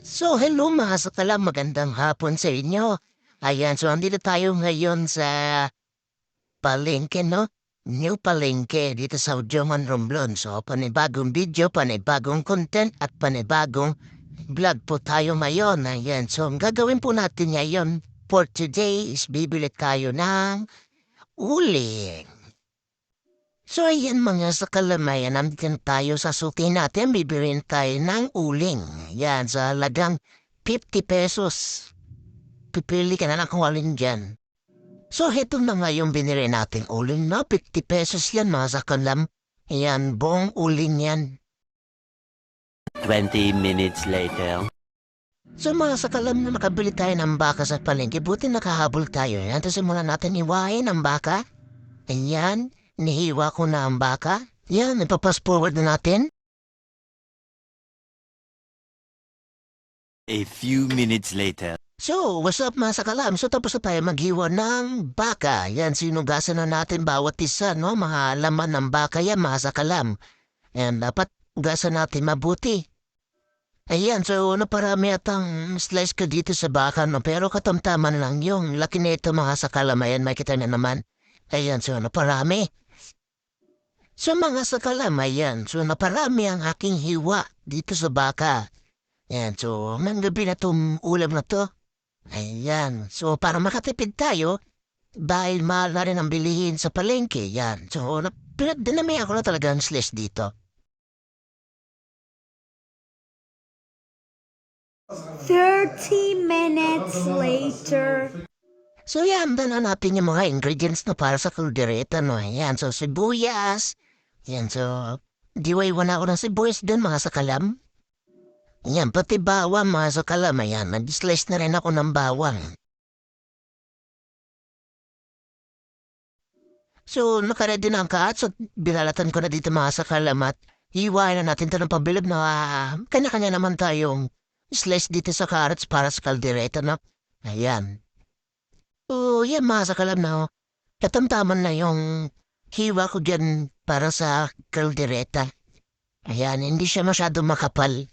So, hello mga sakala, magandang hapon sa inyo. Ayan, so andito tayo ngayon sa palengke, no? New palengke dito sa Udyoman Romblon. So, panibagong video, panibagong content at panibagong vlog po tayo ngayon. Ayan, so ang gagawin po natin ngayon for today is bibili tayo ng uling. So ayan mga sa kalamayan, nandito tayo sa suki natin, bibilin tayo ng uling. Yan, sa halagang 50 pesos. Pipili ka na lang kung alin dyan. So heto na nga yung binili nating uling na 50 pesos yan mga sa kalam. Yan, buong uling yan. 20 minutes later. So mga sa kalam na makabili tayo ng baka sa palengke, buti nakahabol tayo. Yan, tapos simulan natin iwain ang baka. Ayan, nihiwa ko na ang baka. Yan, ipapas forward na natin. A few minutes later. So, what's up mga sakalam? So, tapos na tayo maghiwa ng baka. Yan, sinugasan na natin bawat isa, no? Mga laman ng baka yan, mga sakalam. And dapat ugasan natin mabuti. Ayan, so naparami atang slice ka dito sa baka, no? Pero katamtaman lang yung laki nito mga sakalam. Ayan, makita na naman. Ayan, so naparami. So mga sakalam, ayan, so naparami ang aking hiwa dito sa baka. Ayan, so manggabi na itong ulam na to. Ayan. So, para makatipid tayo, dahil mahal na rin ang bilihin sa palengke, yan. So, na, dinami ako na talaga ang slash dito. 30 minutes later. So, yan, na natin yung mga ingredients na para sa kaldereta, no? Yan, so, sibuyas. Yan, so, diway-wan ako ng sibuyas dun, mga sakalam. Yan, pati bawang, mga sakalam. Ayan, nag-slice na rin ako ng bawang. So, nakaredy na ang kaat. So, binalatan ko na dito mga sakalam at hiwain na natin ito ng pabilib na ah, kanya-kanya naman tayong slice dito sa carrots para sa kaldereta, no? Ayan. Oo, yan mga sakalam na. oh. Katamtaman na yung hiwa ko dyan para sa kaldereta. Ayan, hindi siya masyado makapal.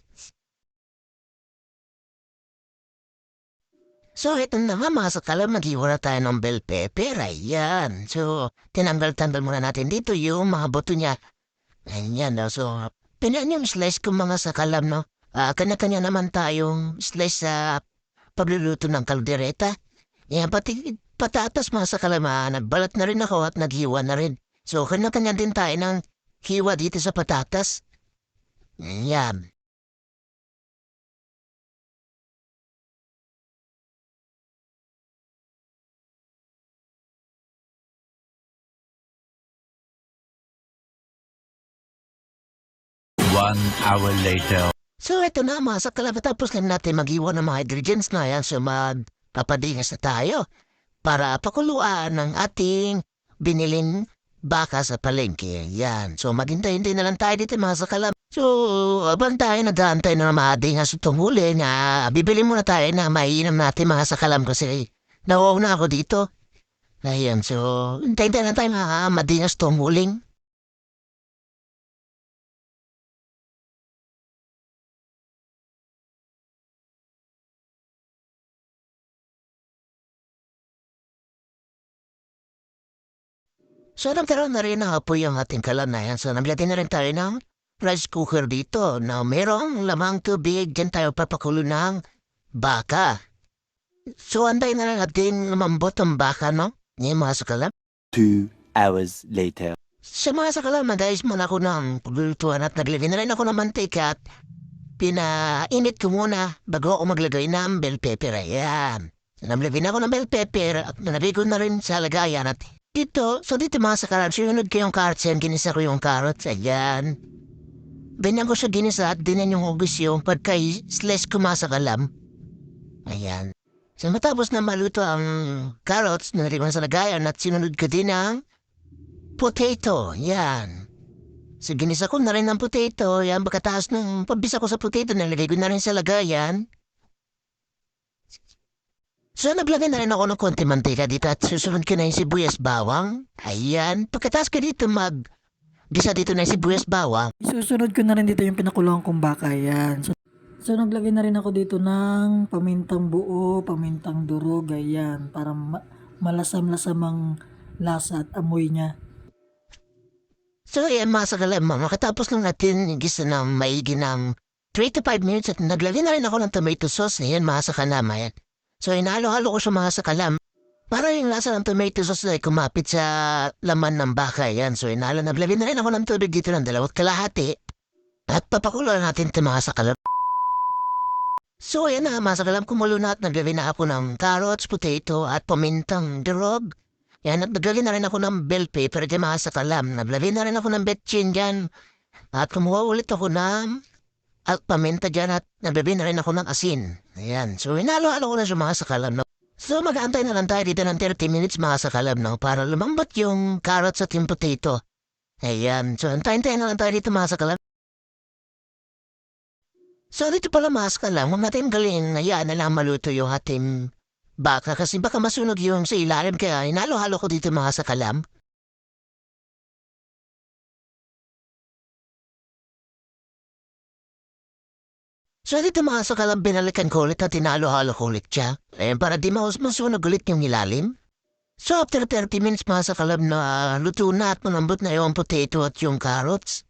So, ito na nga mga sakalam, naghiwa na tayo ng bell pepper. Ayan. So, tinanggal-tanggal muna natin dito yung mga buto niya. Ayan, no? So, pinan yung slice ko mga sakalam, no? Ah, kanya-kanya naman tayong slice sa pagluluto ng kaldereta. Yan, pati patatas mga sakalamaan, nagbalat na rin ako at naghiwa na rin. So, kanya-kanya din tayo ng hiwa dito sa patatas. Yan. One hour later. So, ito na mga sakalama. Tapos na natin maghiwa ng mga ingredients na yan. So, magpapadingas na tayo para pakuluan ng ating binilin baka sa palengke. Yan. So, maghintay-hintay na lang tayo dito mga sakalam. So, abang tayo nag-aantay na madingas itong huli na bibili muna tayo na mainam natin mga sakalam kasi nauuna ako dito. Ayan, so, hintay-hintay na tayo na madingas itong huling. So, nagkaroon na rin ng apoy ang ating kalanayan. So, naglagay na rin tayo ng rice cooker dito na merong lamang tubig. Diyan tayo papakulo ng baka. So, antay na lang natin lumambot ang baka, no? Ngayon mga sakalam. Two hours later. Sa mga sakalam, nagayos muna ako ng paglulutuan at naglagay na rin ako ng mantika at pinainit ko muna bago ako maglagay ng bell pepper. Ayan. Namlagay na ako ng bell pepper at nalagay ko na rin sa lagayan at dito, so dito mga sakalam, sinunod ko yung carrots yan, ginisa ko yung carrots, ayan. Binang ko siya ginisa at dinan yung hugis yung pagka-slice ko mga sakalam. Ayan. So matapos na maluto ang carrots, nalagay sa lagayan at sinunod ko din ang potato, yan. So ginisa ko na rin ang potato, yan, pagkataas ng pabisa ko sa potato, nalagay ko na rin sa lagayan. So, naglagay na rin ako ng konti mantika dito at susunod ko na yung sibuyas bawang. Ayan. Pagkatapos ko dito mag... Gisa dito na yung sibuyas bawang. Susunod ko na rin dito yung pinakulong kong baka yan. So, So naglagay na rin ako dito ng pamintang buo, pamintang durog, ayan, para ma- malasam-lasam ang lasa at amoy niya. So ayan mga sakalam, makatapos lang natin gisa ng maigi ng 3 to 5 minutes at naglagay na rin ako ng tomato sauce. Ayan mga sakalam, ayan. So inalo-halo ko siya mga sakalam. Para yung lasa ng tomato sauce ay kumapit sa laman ng baka. Ayan, so inalo, naglagay na rin ako ng tubig dito ng dalawat kalahati. At papakulo natin ito mga sakalam. So ayan na mga sakalam, kumulo na at naglagay na ako ng carrots, potato at pamintang durog. Yan, at naglagay na rin ako ng bell pepper dyan mga sakalam. Naglagay na rin ako ng betchin dyan. At kumuha ulit ako ng at paminta dyan at naglagay na rin ako ng asin. Ayan. So, inalo-alo ko na siya mga sakalam. No? So, mag-aantay na lang tayo dito ng 30 minutes mga sakalam no? para lumambot yung carrots at yung potato. Ayan. So, antayin-tayin na lang tayo dito mga sakalam. So, dito pala mga sakalam, huwag natin galing hayaan na lang maluto yung ating Baka kasi baka masunog yung sa ilalim kaya inalo-halo ko dito mga sakalam. So dito mga sakalam binalikan ko ulit at inalo-halo ko ulit siya. Eh, para di mas masunog ulit yung ilalim. So after 30 minutes mga sakalam na luto na at malambot na yung potato at yung carrots.